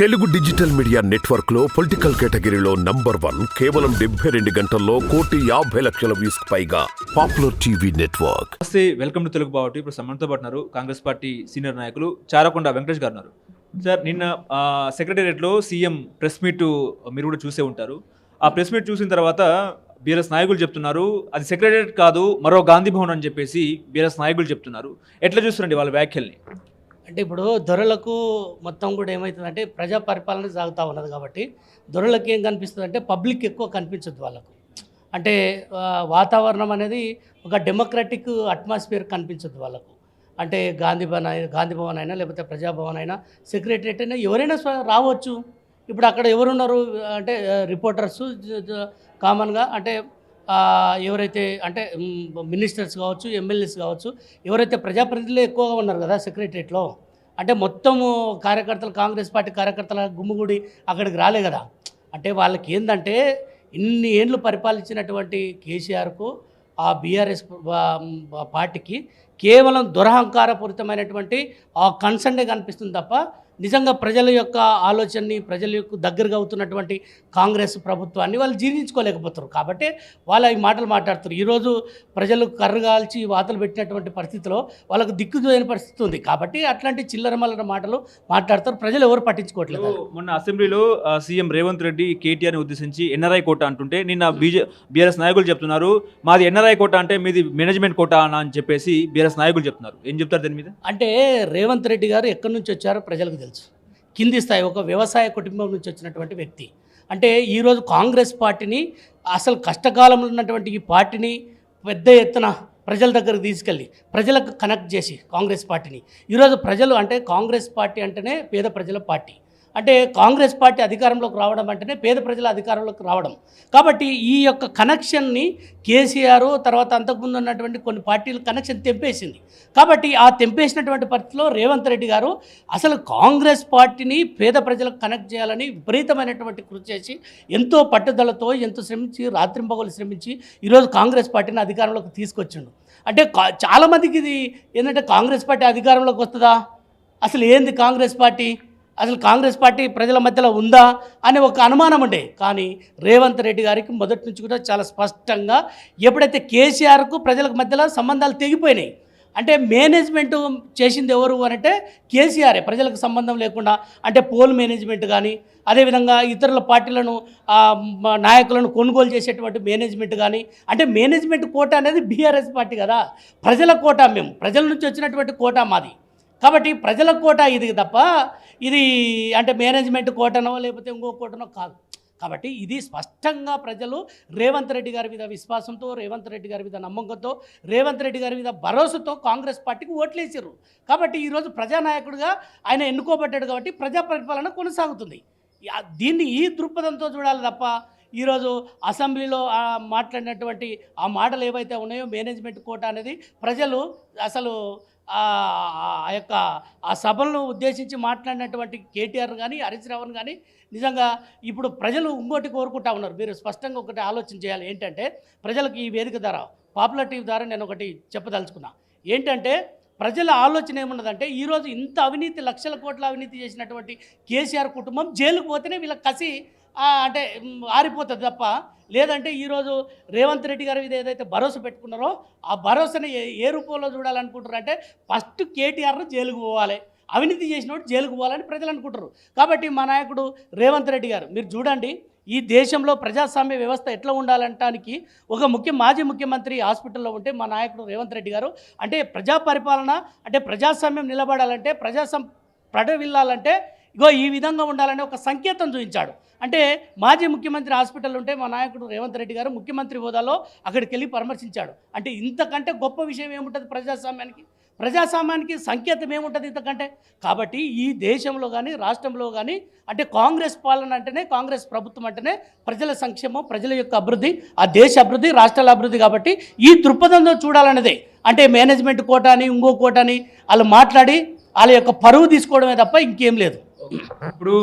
Telugu digital media నెట్వర్క్లో political కేటగిరీలో number one కేవలం డెబ్బై రెండు గంటల్లో కోటి యాభై లక్షల వ్యూస్ పైగా పాపులర్ టీవీ నెట్వర్క్. నమస్తే వెల్కమ్ టు తెలుగు బావటి ఇప్పుడు సమ్మన్తో పాటు కాంగ్రెస్ పార్టీ సీనియర్ నాయకులు చారకొండ వెంకటేష్ గారు ఉన్నారు. సార్ నిన్న సెక్రటేరియట్లో సీఎం ప్రెస్ మీట్ మీరు కూడా చూసే ఉంటారు. ఆ ప్రెస్ మీట్ చూసిన తర్వాత బీఆర్ఎస్ నాయకులు చెప్తున్నారు అది సెక్రటేరియట్ కాదు మరో గాంధీ భవన్ అని చెప్పేసి బీఆర్ఎస్ నాయకులు చెప్తున్నారు. ఎట్లా చూస్తున్నారండి వాళ్ళ వ్యాఖ్యల్ని? అంటే ఇప్పుడు దొరలకు మొత్తం కూడా ఏమవుతుందంటే ప్రజా పరిపాలన సాగుతూ ఉన్నది కాబట్టి దొరలకు ఏం కనిపిస్తుంది అంటే పబ్లిక్ ఎక్కువ కనిపించదు వాళ్ళకు. అంటే వాతావరణం అనేది ఒక డెమోక్రటిక్ అట్మాస్ఫియర్ కనిపించదు వాళ్ళకు. అంటే గాంధీ భవన్ అయినా గాంధీ భవన్ అయినా లేకపోతే ప్రజాభవన్ అయినా సెక్రటరియట్ అయినా ఎవరైనా రావచ్చు. ఇప్పుడు అక్కడ ఎవరున్నారు? అంటే రిపోర్టర్స్ కామన్గా అంటే ఎవరైతే అంటే మినిస్టర్స్ కావచ్చు ఎమ్మెల్యేస్ కావచ్చు ఎవరైతే ప్రజాప్రతినిధులు ఎక్కువగా ఉన్నారు కదా సెక్రటరియట్లో అంటే మొత్తము కార్యకర్తలు కాంగ్రెస్ పార్టీ కార్యకర్తల గుమ్ముగుడి అక్కడికి రాలే కదా. అంటే వాళ్ళకి ఏంటంటే ఇన్ని ఏండ్లు పరిపాలించినటువంటి కేసీఆర్కు ఆ బీఆర్ఎస్ పార్టీకి కేవలం దురహంకారపూరితమైనటువంటి ఆ కన్సర్నే కనిపిస్తుంది తప్ప నిజంగా ప్రజల యొక్క ఆలోచనని ప్రజల యొక్క దగ్గరగా అవుతున్నటువంటి కాంగ్రెస్ ప్రభుత్వాన్ని వాళ్ళు జీర్ణించుకోలేకపోతారు కాబట్టి వాళ్ళు ఈ మాటలు మాట్లాడుతారు ఈరోజు ప్రజలు కర్రు కాల్చి వాతలు పెట్టినటువంటి పరిస్థితిలో వాళ్ళకు దిక్కుదోయని పరిస్థితి ఉంది. కాబట్టి అట్లాంటి చిల్లర మల్లర మాటలు మాట్లాడతారు ప్రజలు ఎవరు పట్టించుకోవట్లేదు. మొన్న అసెంబ్లీలో సీఎం రేవంత్ రెడ్డి కేటీఆర్ని ఉద్దేశించి ఎన్ఆర్ఐ కోట అంటుంటే నిన్న బీజే బీఆర్ఎస్ నాయకులు చెప్తున్నారు మాది ఎన్ఆర్ఐ కోట అంటే మీది మేనేజ్మెంట్ కోట అని చెప్పేసి బీఆర్ఎస్ నాయకులు చెప్తున్నారు. ఏం చెప్తారు దీని మీద? అంటే రేవంత్ రెడ్డి గారు ఎక్కడి నుంచి వచ్చారో ప్రజలకు తెలుసు. కింది స్థాయి ఒక వ్యవసాయ కుటుంబం నుంచి వచ్చినటువంటి వ్యక్తి. అంటే ఈరోజు కాంగ్రెస్ పార్టీని అసలు కష్టకాలంలో ఉన్నటువంటి ఈ పార్టీని పెద్ద ఎత్తున ప్రజల దగ్గరకు తీసుకెళ్ళి ప్రజలకు కనెక్ట్ చేసి కాంగ్రెస్ పార్టీని. ఈరోజు ప్రజలు అంటే కాంగ్రెస్ పార్టీ అంటేనే పేద ప్రజల పార్టీ. అంటే కాంగ్రెస్ పార్టీ అధికారంలోకి రావడం అంటేనే పేద ప్రజల అధికారంలోకి రావడం. కాబట్టి ఈ యొక్క కనెక్షన్ని కేసీఆర్ తర్వాత అంతకుముందు ఉన్నటువంటి కొన్ని పార్టీలు కనెక్షన్ తెంపేసింది. కాబట్టి ఆ తెంపేసినటువంటి పరిస్థితిలో రేవంత్ రెడ్డి గారు అసలు కాంగ్రెస్ పార్టీని పేద ప్రజలకు కనెక్ట్ చేయాలని విపరీతమైనటువంటి కృషి చేసి ఎంతో పట్టుదలతో ఎంతో శ్రమించి రాత్రింపగలు శ్రమించి ఈరోజు కాంగ్రెస్ పార్టీని అధికారంలోకి తీసుకొచ్చిండు. అంటే కా- చాలామందికి ఇది ఏంటంటే కాంగ్రెస్ పార్టీ అధికారంలోకి వస్తుందా? అసలు ఏంది కాంగ్రెస్ పార్టీ? అసలు కాంగ్రెస్ పార్టీ ప్రజల మధ్యలో ఉందా అనే ఒక అనుమానం ఉండే. కానీ రేవంత్ రెడ్డి గారికి మొదటి నుంచి కూడా చాలా స్పష్టంగా ఎప్పుడైతే కేసీఆర్కు ప్రజలకు మధ్యలో సంబంధాలు తెగిపోయినాయి అంటే మేనేజ్మెంట్ చేసింది ఎవరు అనంటే అంటే కేసీఆరే ప్రజలకు సంబంధం లేకుండా అంటే పోల్ మేనేజ్మెంట్ కానీ అదేవిధంగా ఇతరుల పార్టీలను నాయకులను కొనుగోలు చేసేటువంటి మేనేజ్మెంట్ కానీ అంటే మేనేజ్మెంట్ కోట అనేది బీఆర్ఎస్ పార్టీ కదా ప్రజల కోట మేము ప్రజల నుంచి వచ్చినటువంటి కోట మాది. కాబట్టి ప్రజల కోట ఇది తప్ప ఇది అంటే మేనేజ్మెంట్ కోటనో లేకపోతే ఇంకో కోటనో కాదు. కాబట్టి ఇది స్పష్టంగా ప్రజలు రేవంత్ రెడ్డి గారి మీద విశ్వాసంతో రేవంత్ రెడ్డి గారి మీద నమ్మకంతో రేవంత్ రెడ్డి గారి మీద భరోసాతో కాంగ్రెస్ పార్టీకి ఓట్లేసారు కాబట్టి ఈరోజు ప్రజానాయకుడిగా ఆయన ఎన్నుకోబడ్డాడు కాబట్టి ప్రజా పరిపాలన కొనసాగుతుంది. దీన్ని ఈ దృక్పథంతో చూడాలి తప్ప ఈరోజు అసెంబ్లీలో మాట్లాడినటువంటి ఆ మాటలు ఏవైతే ఉన్నాయో మేనేజ్మెంట్ కోట అనేది ప్రజలు అసలు ఆ యొక్క ఆ సభలను ఉద్దేశించి మాట్లాడినటువంటి కేటీఆర్ కానీ హరీష్ రావణ్ కానీ నిజంగా ఇప్పుడు ప్రజలు ఇంకోటి కోరుకుంటా ఉన్నారు. మీరు స్పష్టంగా ఒకటి ఆలోచన చేయాలి. ఏంటంటే ప్రజలకు ఈ వేదిక ద్వారా పాపులర్ టీవీ ద్వారా నేను ఒకటి చెప్పదలుచుకున్నా. ఏంటంటే ప్రజల ఆలోచన ఏమున్నదంటే ఈరోజు ఇంత అవినీతి లక్షల కోట్ల అవినీతి చేసినటువంటి కేసీఆర్ కుటుంబం జైలుకు పోతేనే వీళ్ళ కసి అంటే ఆరిపోతుంది తప్ప లేదంటే ఈరోజు రేవంత్ రెడ్డి గారు ఇది ఏదైతే భరోసా పెట్టుకున్నారో ఆ భరోసాని ఏ ఏ రూపంలో చూడాలనుకుంటారు అంటే ఫస్ట్ కేటీఆర్ను జైలుకు పోవాలి. అవినీతి చేసినప్పుడు జైలుకు పోవాలని ప్రజలు అనుకుంటారు కాబట్టి మా నాయకుడు రేవంత్ రెడ్డి గారు మీరు చూడండి ఈ దేశంలో ప్రజాస్వామ్య వ్యవస్థ ఎట్లా ఉండాలంటానికి ఒక ముఖ్య మాజీ ముఖ్యమంత్రి హాస్పిటల్లో ఉంటే మా నాయకుడు రేవంత్ రెడ్డి గారు అంటే ప్రజా పరిపాలన అంటే ప్రజాస్వామ్యం నిలబడాలంటే ప్రజాసం ప్రడవిల్లాలంటే ఇగో ఈ విధంగా ఉండాలనే ఒక సంకేతం చూపించాడు. అంటే మాజీ ముఖ్యమంత్రి హాస్పిటల్ ఉంటే మా నాయకుడు రేవంత్ రెడ్డి గారు ముఖ్యమంత్రి హోదాలో అక్కడికి వెళ్ళి పరామర్శించాడు. అంటే ఇంతకంటే గొప్ప విషయం ఏముంటుంది ప్రజాస్వామ్యానికి? ప్రజాస్వామ్యానికి సంకేతం ఏముంటుంది ఇంతకంటే? కాబట్టి ఈ దేశంలో కానీ రాష్ట్రంలో కానీ అంటే కాంగ్రెస్ పాలన అంటేనే కాంగ్రెస్ ప్రభుత్వం అంటేనే ప్రజల సంక్షేమం ప్రజల యొక్క అభివృద్ధి ఆ దేశ అభివృద్ధి రాష్ట్రాల అభివృద్ధి కాబట్టి ఈ దృక్పథంతో చూడాలన్నదే. అంటే మేనేజ్మెంట్ కోట అని ఇంకో కోట అని వాళ్ళు మాట్లాడి వాళ్ళ యొక్క పరువు తీసుకోవడమే తప్ప ఇంకేం లేదు. ఇప్పుడు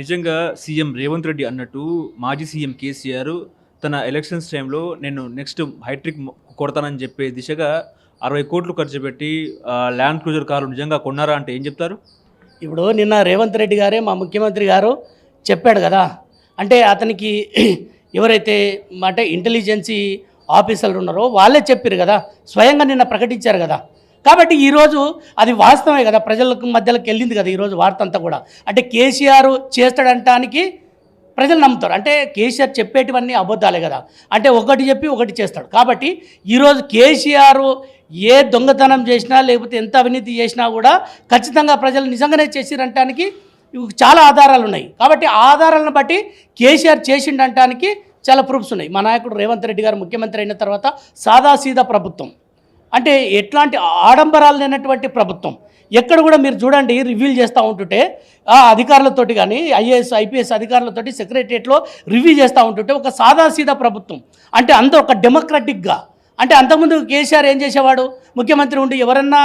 నిజంగా సీఎం రేవంత్ రెడ్డి అన్నట్టు మాజీ సీఎం కేసీఆర్ తన ఎలక్షన్స్ టైంలో నేను నెక్స్ట్ హైట్రిక్ కొడతానని చెప్పే దిశగా అరవై కోట్లు ఖర్చు పెట్టి ల్యాండ్ క్రూజర్ కారు నిజంగా కొన్నారా అంటే ఏం చెప్తారు? ఇప్పుడు నిన్న రేవంత్ రెడ్డి గారే మా ముఖ్యమంత్రి గారు చెప్పాడు కదా. అంటే అతనికి ఎవరైతే అంటే ఇంటెలిజెన్సీ ఆఫీసర్లు ఉన్నారో వాళ్ళే చెప్పారు కదా. స్వయంగా నిన్న ప్రకటించారు కదా. కాబట్టి ఈరోజు అది వాస్తవమే కదా ప్రజలకు మధ్యలోకి వెళ్ళింది కదా ఈరోజు వార్త అంతా కూడా. అంటే కేసీఆర్ చేస్తాడంటానికి ప్రజలు నమ్ముతారు. అంటే కేసీఆర్ చెప్పేటివన్నీ అబద్ధాలే కదా. అంటే ఒకటి చెప్పి ఒకటి చేస్తాడు. కాబట్టి ఈరోజు కేసీఆర్ ఏ దొంగతనం చేసినా లేకపోతే ఎంత అవినీతి చేసినా కూడా ఖచ్చితంగా ప్రజలు నిజంగానే చేసిరంటానికి చాలా ఆధారాలు ఉన్నాయి. కాబట్టి ఆధారాలను బట్టి కేసీఆర్ చేసిండంటానికి చాలా ప్రూఫ్స్ ఉన్నాయి. మా నాయకుడు రేవంత్ రెడ్డి గారు ముఖ్యమంత్రి అయిన తర్వాత సాదాసీదా ప్రభుత్వం. అంటే ఎట్లాంటి ఆడంబరాలు లేనటువంటి ప్రభుత్వం. ఎక్కడ కూడా మీరు చూడండి రివ్యూలు చేస్తూ ఉంటుంటే ఆ అధికారులతోటి కానీ ఐఏఎస్ ఐపీఎస్ అధికారులతోటి సెక్రటరియట్లో రివ్యూ చేస్తూ ఉంటుంటే ఒక సాదాసీదా ప్రభుత్వం. అంటే అంత ఒక డెమోక్రటిక్గా. అంటే అంతకుముందు కేసీఆర్ ఏం చేసేవాడు? ముఖ్యమంత్రి ఉండి ఎవరన్నా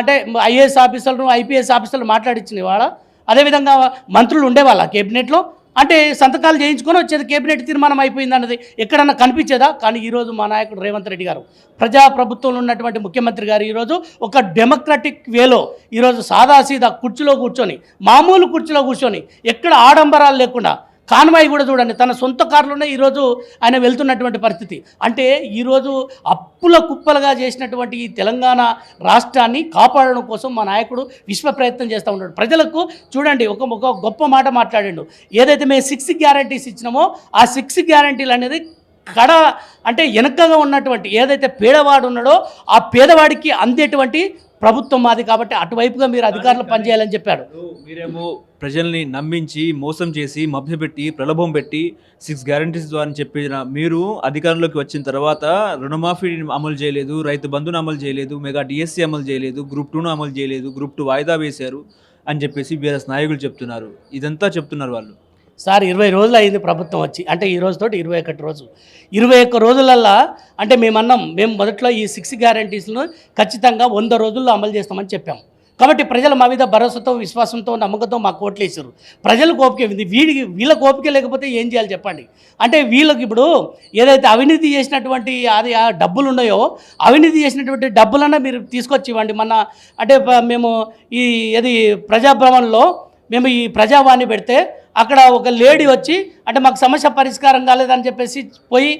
అంటే ఐఏఎస్ ఆఫీసర్లు ఐపీఎస్ ఆఫీసర్లు మాట్లాడించిన వాళ్ళ అదేవిధంగా మంత్రులు ఉండేవాళ్ళ కేబినెట్లో? అంటే సంతకాలు చేయించుకొని వచ్చేది కేబినెట్ తీర్మానం అయిపోయింది అన్నది ఎక్కడన్నా కనిపించేదా? కానీ ఈరోజు మా నాయకుడు రేవంత్ రెడ్డి గారు ప్రజాప్రభుత్వంలో ఉన్నటువంటి ముఖ్యమంత్రి గారు ఈరోజు ఒక డెమోక్రటిక్ వేలో ఈరోజు సాదాసీదా కుర్చీలో కూర్చొని మామూలు కుర్చీలో కూర్చొని ఎక్కడ ఆడంబరాలు లేకుండా కాన్వాయ్ కూడా చూడండి తన సొంత కారులోనే ఈరోజు ఆయన వెళ్తున్నటువంటి పరిస్థితి. అంటే ఈరోజు అప్పుల కుప్పలుగా చేసినటువంటి ఈ తెలంగాణ రాష్ట్రాన్ని కాపాడడం కోసం మా నాయకుడు విశ్వ ప్రయత్నం చేస్తూ ఉన్నాడు. ప్రజలకు చూడండి ఒక ఒక గొప్ప మాట మాట్లాడాడు. ఏదైతే మేము సిక్స్ గ్యారంటీస్ ఇచ్చినామో ఆ సిక్స్ గ్యారంటీలు అనేది కడ అంటే వెనకగా ఉన్నటువంటి ఏదైతే పేదవాడు ఉన్నాడో ఆ పేదవాడికి అందేటువంటి ప్రభుత్వం మాది కాబట్టి అటువైపుగా మీరు అధికారులు పనిచేయాలని చెప్పాడు మీరేమో ప్రజల్ని నమ్మించి మోసం చేసి మభ్యపెట్టి ప్రలోభం పెట్టి సిక్స్ గ్యారంటీస్ ద్వారా చెప్పిన మీరు అధికారంలోకి వచ్చిన తర్వాత రుణమాఫీని అమలు చేయలేదు రైతు బంధును అమలు చేయలేదు మెగా డిఎస్సి అమలు చేయలేదు గ్రూప్ టూను అమలు చేయలేదు గ్రూప్ టూ వాయిదా వేశారు అని చెప్పేసి బీఆర్ఎస్ నాయకులు చెప్తున్నారు. ఇదంతా చెప్తున్నారు వాళ్ళు. సార్ ఇరవై రోజులు అయింది ప్రభుత్వం వచ్చి. అంటే ఈ రోజుతోటి ఇరవై ఒకటి రోజు ఇరవై ఒక్క రోజులల్లా అంటే మేమన్నాం మేము మొదట్లో ఈ సిక్స్ గ్యారంటీస్ను ఖచ్చితంగా వంద రోజుల్లో అమలు చేస్తామని చెప్పాం. కాబట్టి ప్రజలు మా మీద భరోసాతో విశ్వాసంతో నమ్మకంతో మాకు ఓట్లు వేసారు ప్రజలకు ఓపిక ఉంది. వీడికి వీళ్ళకి ఓపిక లేకపోతే ఏం చేయాలి చెప్పండి? అంటే వీళ్ళకి ఇప్పుడు ఏదైతే అవినీతి చేసినటువంటి అది ఆ డబ్బులు ఉన్నాయో అవినీతి చేసినటువంటి డబ్బులన్నా మీరు తీసుకొచ్చి ఇవ్వండి మన అంటే మేము ఈ ఏది ప్రజాభవన్లో మేము ఈ ప్రజావాణి పెడితే అక్కడ ఒక లేడీ వచ్చి అంటే మాకు సమస్య పరిష్కారం కాలేదని చెప్పేసి పోయి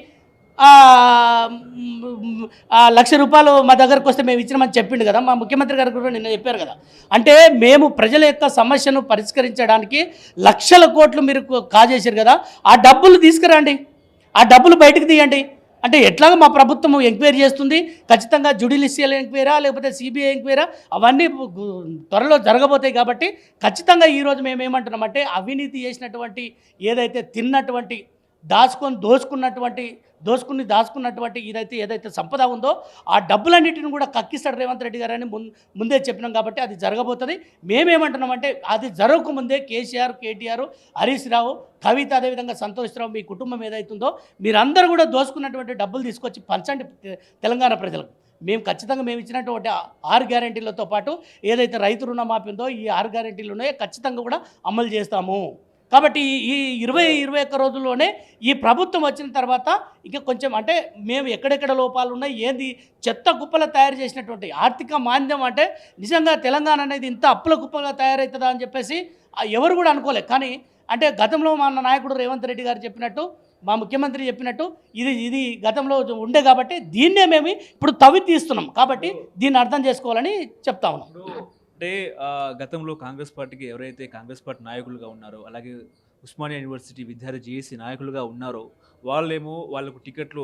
లక్ష రూపాయలు మా దగ్గరకు వస్తే మేము ఇచ్చినామని చెప్పిండు కదా. మా ముఖ్యమంత్రి గారు కూడా నిన్న చెప్పారు కదా. అంటే మేము ప్రజల యొక్క సమస్యను పరిష్కరించడానికి లక్షల కోట్లు మీరు కాజేశారు కదా. ఆ డబ్బులు తీసుకురండి. ఆ డబ్బులు బయటకు తీయండి. అంటే ఎట్లాగో మా ప్రభుత్వం ఎంక్వైరీ చేస్తుంది. ఖచ్చితంగా జుడిషియల్ ఎంక్వైరా లేకపోతే సిబిఐ ఎంక్వైరా అవన్నీ త్వరలో జరగబోతాయి కాబట్టి ఖచ్చితంగా ఈరోజు మేము ఏమంటున్నామంటే అవినీతి చేసినటువంటి ఏదైతే తిన్నటువంటి దాచుకొని దోచుకున్నటువంటి దోచుకుని దాచుకున్నటువంటి ఇదైతే ఏదైతే సంపద ఉందో ఆ డబ్బులన్నింటిని కూడా కక్కిస్తాడు రేవంత్ రెడ్డి గారు అని ముందే చెప్పినాం కాబట్టి అది జరగబోతుంది. మేమేమంటున్నామంటే అది జరగకముందే కేసీఆర్ కేటీఆర్ హరీష్ రావు కవిత అదేవిధంగా సంతోష్ రావు మీ కుటుంబం ఏదైతుందో మీరందరూ కూడా దోచుకున్నటువంటి డబ్బులు తీసుకొచ్చి పంచండి తెలంగాణ ప్రజలకు. మేము ఖచ్చితంగా మేము ఇచ్చినటువంటి ఆరు గ్యారంటీలతో పాటు ఏదైతే రైతు రుణమాఫీ ఉందో ఈ ఆరు గ్యారంటీలు ఉన్నాయో ఖచ్చితంగా కూడా అమలు చేస్తాము. కాబట్టి ఈ- ఇరవై ఇరవై ఒక్క రోజుల్లోనే ఈ ప్రభుత్వం వచ్చిన తర్వాత ఇక కొంచెం అంటే మేము ఎక్కడెక్కడ లోపాలు ఉన్నాయి ఏంది చెత్త కుప్పల తయారు చేసినటువంటి ఆర్థిక మాంద్యం అంటే నిజంగా తెలంగాణ అనేది ఇంత అప్పుల కుప్పగా తయారవుతుందా అని చెప్పేసి ఎవరు కూడా అనుకోలేదు. కానీ అంటే గతంలో మా నాయకుడు రేవంత్ రెడ్డి గారు చెప్పినట్టు మా ముఖ్యమంత్రి చెప్పినట్టు ఇది ఇది గతంలో ఉండే కాబట్టి దీన్నే మేము ఇప్పుడు తవ్వి తీస్తున్నాం. కాబట్టి దీన్ని అర్థం చేసుకోవాలని చెప్తా ఉన్నాం. అంటే గతంలో కాంగ్రెస్ పార్టీకి ఎవరైతే కాంగ్రెస్ పార్టీ నాయకులుగా ఉన్నారో అలాగే ఉస్మానియా యూనివర్సిటీ విద్యార్థి జేఏసీ నాయకులుగా ఉన్నారో వాళ్ళేమో వాళ్ళకు టికెట్లు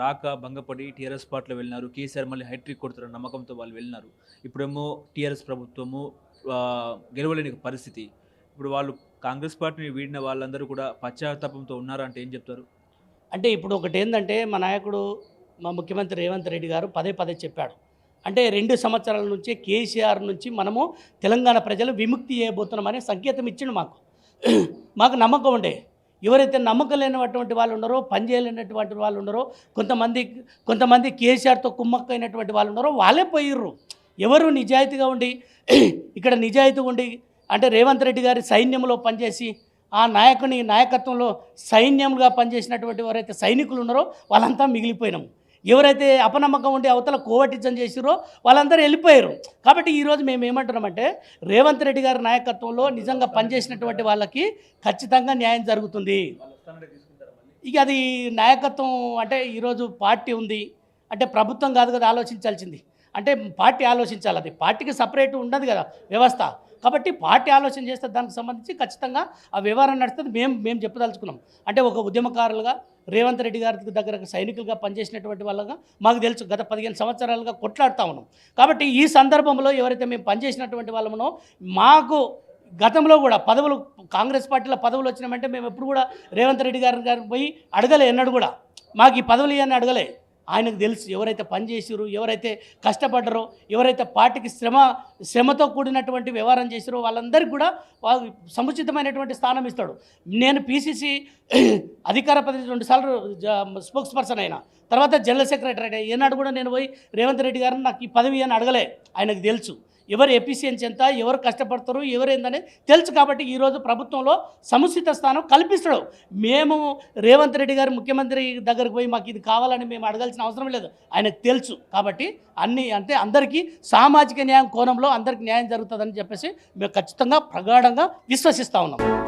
రాక భంగపడి టీఆర్ఎస్ పార్టీలో వెళ్ళినారు. కేసీఆర్ మళ్ళీ హైట్రిక్ కొడుతున్న నమ్మకంతో వాళ్ళు వెళ్ళినారు. ఇప్పుడేమో టీఆర్ఎస్ ప్రభుత్వము గెలవలేని పరిస్థితి. ఇప్పుడు వాళ్ళు కాంగ్రెస్ పార్టీని వీడిన వాళ్ళందరూ కూడా పశ్చాత్తాపంతో ఉన్నారంటే ఏం చెప్తారు? అంటే ఇప్పుడు ఒకటి ఏంటంటే మా నాయకుడు మా ముఖ్యమంత్రి రేవంత్ రెడ్డి గారు పదే పదే చెప్పాడు. అంటే రెండు సంవత్సరాల నుంచి కేసీఆర్ నుంచి మనము తెలంగాణ ప్రజలు విముక్తి చేయబోతున్నామనే సంకేతం ఇచ్చిండు మాకు. మాకు నమ్మకం ఉండే. ఎవరైతే నమ్మకం లేనటువంటి వాళ్ళు ఉన్నారో పనిచేయలేనటువంటి వాళ్ళు ఉన్నారో కొంతమంది కొంతమంది కేసీఆర్తో కుమ్మక్కైనటువంటి వాళ్ళు ఉన్నారో వాళ్ళే పోయిర్రు. ఎవరు నిజాయితీగా ఉండి ఇక్కడ నిజాయితీ ఉండి అంటే రేవంత్ రెడ్డి గారి సైన్యంలో పనిచేసి ఆ నాయకుని నాయకత్వంలో సైన్యంగా పనిచేసినటువంటి ఎవరైతే సైనికులు ఉన్నారో వాళ్ళంతా మిగిలిపోయినాము. ఎవరైతే అపనమ్మకం ఉండి అవతల కోవటిజం చేసిరో వాళ్ళందరూ వెళ్ళిపోయారు. కాబట్టి ఈరోజు మేము ఏమంటున్నామంటే రేవంత్ రెడ్డి గారి నాయకత్వంలో నిజంగా పనిచేసినటువంటి వాళ్ళకి ఖచ్చితంగా న్యాయం జరుగుతుంది. ఇక అది నాయకత్వం అంటే ఈరోజు పార్టీ ఉంది. అంటే ప్రభుత్వం కాదు కదా ఆలోచించాల్సింది. అంటే పార్టీ ఆలోచించాలి అది. పార్టీకి సపరేట్ ఉండదు కదా వ్యవస్థ. కాబట్టి పార్టీ ఆలోచన చేస్తే దానికి సంబంధించి ఖచ్చితంగా ఆ వ్యవహారం నడుస్తుంది. మేము మేము చెప్పదలుచుకున్నాం. అంటే ఒక ఉద్యమకారులుగా రేవంత్ రెడ్డి గారి దగ్గర సైనికులుగా పనిచేసినటువంటి వాళ్ళగా మాకు తెలుసు. గత పదిహేను సంవత్సరాలుగా కొట్లాడుతూ ఉన్నాం. కాబట్టి ఈ సందర్భంలో ఎవరైతే మేము పనిచేసినటువంటి వాళ్ళమనో మాకు గతంలో కూడా పదవులు కాంగ్రెస్ పార్టీలో పదవులు వచ్చినామంటే మేము ఎప్పుడు కూడా రేవంత్ రెడ్డి గారి గారిని పోయి అడగలే ఎన్నడు కూడా. మాకు ఈ పదవులు ఇవన్నీ అడగలే. ఆయనకు తెలుసు ఎవరైతే పనిచేసిరో ఎవరైతే కష్టపడ్డారో ఎవరైతే పార్టీకి శ్రమ శ్రమతో కూడినటువంటి వ్యవహారం చేసారో వాళ్ళందరికీ కూడా వాళ్ళు సముచితమైనటువంటి స్థానం ఇస్తాడు. నేను పీసీసీ అధికార ప్రతినిధి రెండుసార్లు స్పోక్స్ పర్సన్ అయినా. తర్వాత జనరల్ సెక్రటరీ అయినా. ఏనాడు కూడా నేను పోయి రేవంత్ రెడ్డి గారిని నాకు ఈ పదవి అని అడగలే. ఆయనకు తెలుసు. ఎవరు ఎఫిషియన్సీ ఎంత ఎవరు కష్టపడతారు ఎవరేందని తెలుసు కాబట్టి ఈరోజు ప్రభుత్వంలో సముచిత స్థానం కల్పిస్తాడు. మేము రేవంత్ రెడ్డి గారు ముఖ్యమంత్రి దగ్గరికి పోయి మాకు ఇది కావాలని మేము అడగాల్సిన అవసరం లేదు. ఆయనకు తెలుసు కాబట్టి అన్ని అంటే అందరికీ సామాజిక న్యాయం కోణంలో అందరికీ న్యాయం జరుగుతుందని చెప్పేసి మేము ఖచ్చితంగా ప్రగాఢంగా విశ్వసిస్తూ ఉన్నాం.